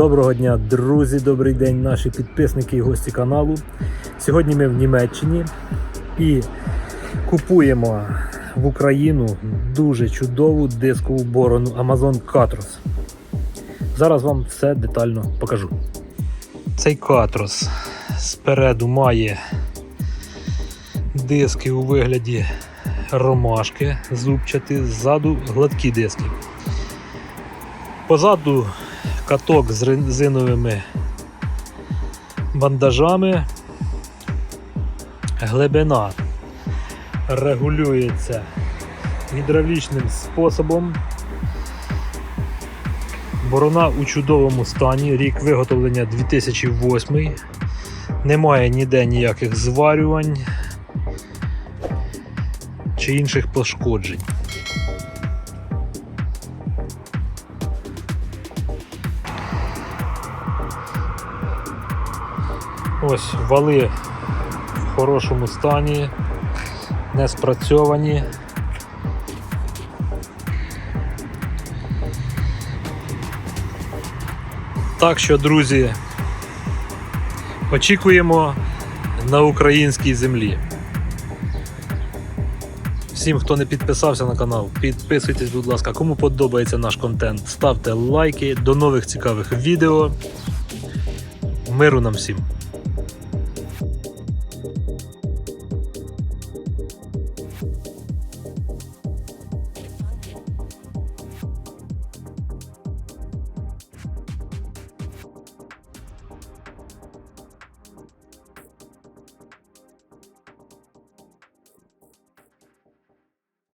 Доброго дня, друзі, добрий день, наші підписники і гості каналу. Сьогодні ми в Німеччині і купуємо в Україну дуже чудову дискову борону Amazon Katros. Зараз вам все детально покажу. Цей Katros спереду має диски у вигляді ромашки зубчаті, ззаду гладкі диски. Позаду каток з резиновими бандажами. Глибина регулюється гідравлічним способом. Борона у чудовому стані, рік виготовлення 2008. Немає ніде ніяких зварювань чи інших пошкоджень. Ось вали в хорошому стані, не спрацьовані. Так що, друзі, очікуємо на українській землі. Всім, хто не підписався на канал, підписуйтесь, будь ласка, кому подобається наш контент, ставте лайки. До нових цікавих відео. Миру нам всім!